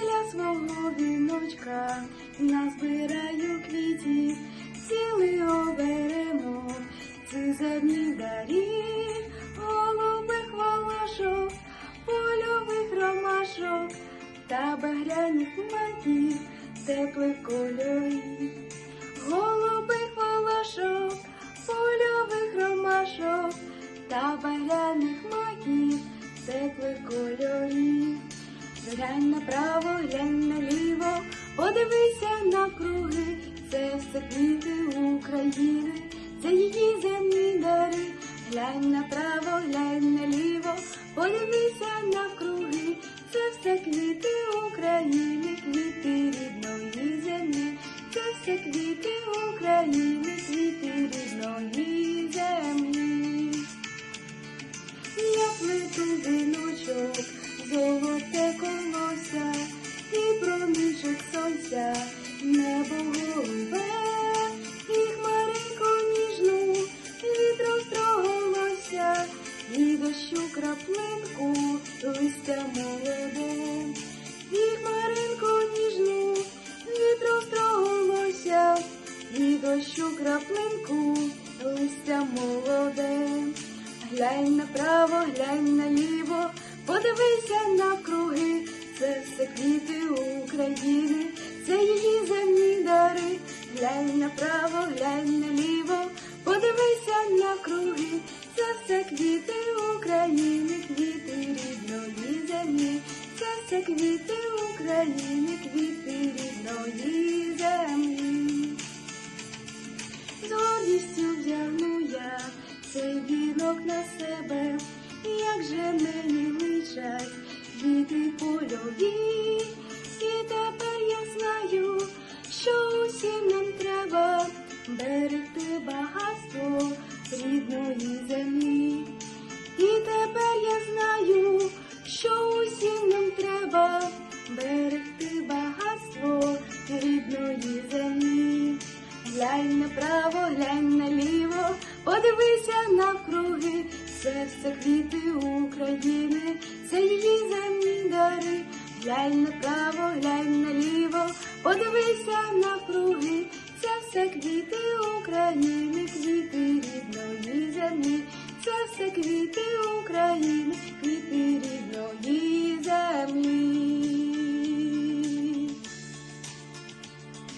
для свого віночка назбираю квітів, цілий оберемо, циземні дарів, голубих волошок, польових ромашок та багряних маків, теплих кольорів, голубих волошок, Глянь направо, глянь наліво, подивися навкруги, це все квіти України, це її земні дари. Глянь направо, глянь краплинку, листя молоде, і хмаринку ніжну, вітром строголося, краплинку, листя молоде. Глянь направо, глянь наліво, подивися навкруги, це все квіти України, це її земні дари. Глянь направо, глянь наліво, подивися навкруги, це все квіти України, квіти рідної землі, це все квіти України, квіти рідної землі. З гордістю вдягну я цей вінок на себе, як же мені личать квіти польові, і тепер я знаю, що усім нам треба берегти багатство рідної землі. І тепер я знаю, що усім нам треба берегти багатство рідної землі. Глянь направо, глянь наліво, подивися навкруги, це все квіти України, це її земні дари. Глянь направо, глянь подивися навкруги, це все квіти України, квіти рідної землі, це все квіти України, квіти